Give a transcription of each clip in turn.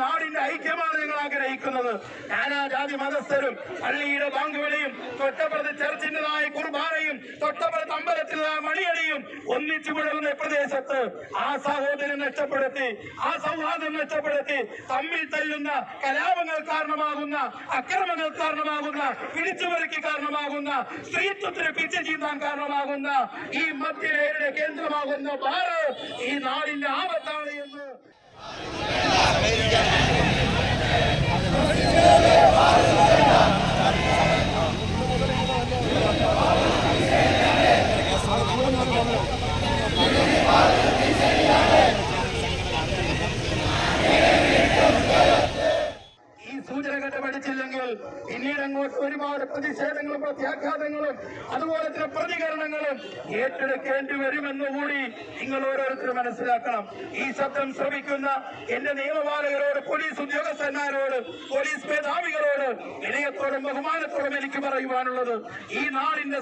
നാടിന്റെ ഐക്യമാണ് നിങ്ങൾ ആഗ്രഹിക്കുന്നത്. നാനാ ജാതി മതസ്ഥരും പള്ളിയുടെ ബാങ്ക് വിളിയും തൊട്ടപ്പുറത്ത് ചർച്ചിന്റേതായ കുർബാനയും തൊട്ടപ്പുറത്ത് അമ്പലത്തിന്റെതായ മണിയടിയും ഒന്നിച്ചു വിടുന്ന പ്രദേശത്ത് ആ സഹോദരൻ നഷ്ടപ്പെടുത്തി ആ സൗഹാർദ്ദം നഷ്ടപ്പെടുത്തി തമ്മിൽ തല്ലുന്ന കലാപങ്ങൾ കാരണമാകുന്ന അക്രമങ്ങൾ കാരണമാകുന്ന പിടിച്ചുപറിക്ക് കാരണമാകുന്ന സ്ത്രീത്വത്തിന് പിച്ച ചീന്താൻ കാരണമാകുന്ന ഈ മധ്യരേഖയുടെ കേന്ദ്രമാകുന്ന ബാറ് ഈ നാടിന്റെ ആപത്താണ് എന്ന് പിന്നീട് അങ്ങോട്ട് ഒരുപാട് പ്രതിഷേധങ്ങളും പ്രത്യാഘാതങ്ങളും അതുപോലെ തന്നെ പ്രതികരണങ്ങളും ഏറ്റെടുക്കേണ്ടി വരുമെന്ന് കൂടി നിങ്ങൾ ഓരോരുത്തരും മനസ്സിലാക്കണം. ഈ ശബ്ദം ശ്രമിക്കുന്ന എന്റെ നിയമപാലകരോട് പോലീസ് ഉദ്യോഗസ്ഥന്മാരോട് പോലീസ് മേധാവികളോട് വിനയത്തോടും ബഹുമാനത്തോടും എനിക്ക് പറയുവാനുള്ളത് ഈ നാടിന്റെ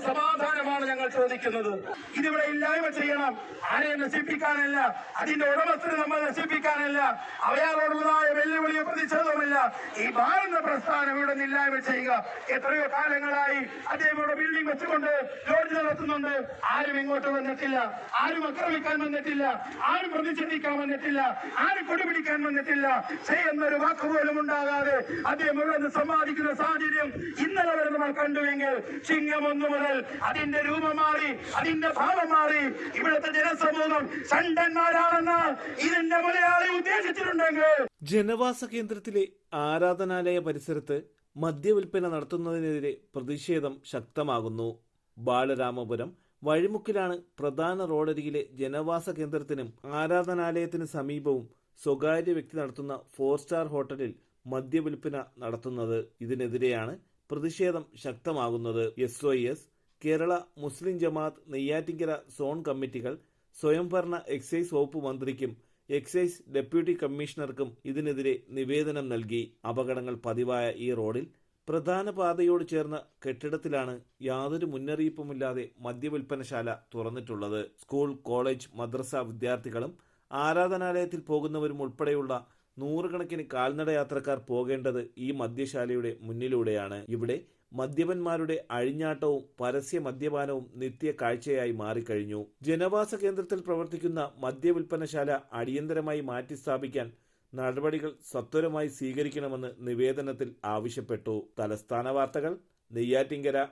സമാധാനമാണ് ഞങ്ങൾ ചോദിക്കുന്നത്. ഇതിവിടെ ഇല്ലായ്മ ചെയ്യണം. ആരെ നശിപ്പിക്കാനല്ല അതിന്റെ ഉടമസ്ഥരെ നമ്മൾ നശിപ്പിക്കാനല്ല അവയാളോടുള്ളതായ വെല്ലുവിളിയോ പ്രതിഷേധവുമില്ല. ഈ ഭാരത പ്രസ്ഥാനം ഇവിടെ ഇല്ലായ്മ ചെയ്യുക. എത്രയോ കാലങ്ങളായി അദ്ദേഹം ഇവിടെ ബിൽഡിംഗ് വെച്ചുകൊണ്ട് ലോഡ്ജ് നടത്തുന്നുണ്ട്. ആരും ഇങ്ങോട്ട് വന്നിട്ടില്ല. ആരും ആക്രമിക്കാൻ വന്നിട്ടില്ല. ആരും പ്രതിഷേധിക്കാൻ വന്നിട്ടില്ല. ആരും കൊടിപിടിക്കാൻ വന്നിട്ടില്ല. ചെയ്യുന്നൊരു വാക്ക് പോലും ഉണ്ടാകാതെ അദ്ദേഹം ഇവിടെ നിന്ന് സമ്പാദിക്കുന്ന സാഹചര്യം ഇന്നലെ വരെ നമ്മൾ കണ്ടുവെങ്കിൽ ചിങ്ങം ഒന്നു മുതൽ അതിന്റെ രൂപം മാറി അതിന്റെ ഭാവം മാറി ഇവിടുത്തെ ജനസമൂഹം സണ്ടന്മാരാണെന്ന് ഇതിന്റെ മലയാളി ഉദ്ദേശിച്ചിട്ടുണ്ടെങ്കിൽ ജനവാസ കേന്ദ്രത്തിലെ ആരാധനാലയ പരിസരത്ത് മദ്യവിൽപ്പന നടത്തുന്നതിനെതിരെ പ്രതിഷേധം ശക്തമാകുന്നു. ബാലരാമപുരം വഴിമുക്കിലാണ് പ്രധാന റോഡരികിലെ ജനവാസ കേന്ദ്രത്തിനും ആരാധനാലയത്തിന് സമീപവും സ്വകാര്യ വ്യക്തി നടത്തുന്ന ഫോർ സ്റ്റാർ ഹോട്ടലിൽ മദ്യവിൽപ്പന നടത്തുന്നത്. ഇതിനെതിരെയാണ് പ്രതിഷേധം ശക്തമാകുന്നത്. S O S Kerala Muslim Jamaat Neyyattinkara zone കമ്മിറ്റികൾ സ്വയംഭരണ എക്സൈസ് വകുപ്പ് മന്ത്രിക്കും എക്സൈസ് ഡെപ്യൂട്ടി കമ്മീഷണർക്കും ഇതിനെതിരെ നിവേദനം നൽകി. അപകടങ്ങൾ പതിവായ ഈ റോഡിൽ പ്രധാന പാതയോട് ചേർന്ന കെട്ടിടത്തിലാണ് യാതൊരു മുന്നറിയിപ്പുമില്ലാതെ മദ്യവിൽപ്പനശാല തുറന്നിട്ടുള്ളത്. സ്കൂൾ കോളേജ് മദ്രസ വിദ്യാർത്ഥികളും ആരാധനാലയത്തിൽ പോകുന്നവരും ഉൾപ്പെടെയുള്ള നൂറുകണക്കിന് കാൽനട യാത്രക്കാർ പോകേണ്ടത് ഈ മദ്യശാലയുടെ മുന്നിലൂടെയാണ്. ഇവിടെ മദ്യപന്മാരുടെ അഴിഞ്ഞാട്ടവും പരസ്യ മദ്യപാനവും നിത്യ കാഴ്ചയായി മാറിക്കഴിഞ്ഞു. ജനവാസ കേന്ദ്രത്തിൽ പ്രവർത്തിക്കുന്ന മദ്യവിൽപ്പനശാല അടിയന്തരമായി മാറ്റിസ്ഥാപിക്കാൻ നടപടികൾ സത്വരമായി സ്വീകരിക്കണമെന്ന് നിവേദനത്തിൽ ആവശ്യപ്പെട്ടു. തലസ്ഥാന വാർത്തകൾ നെയ്യാറ്റിങ്കര.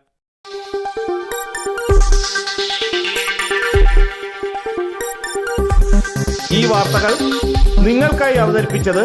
ഈ വാർത്തകൾ നിങ്ങൾക്കായി അവതരിപ്പിച്ചത്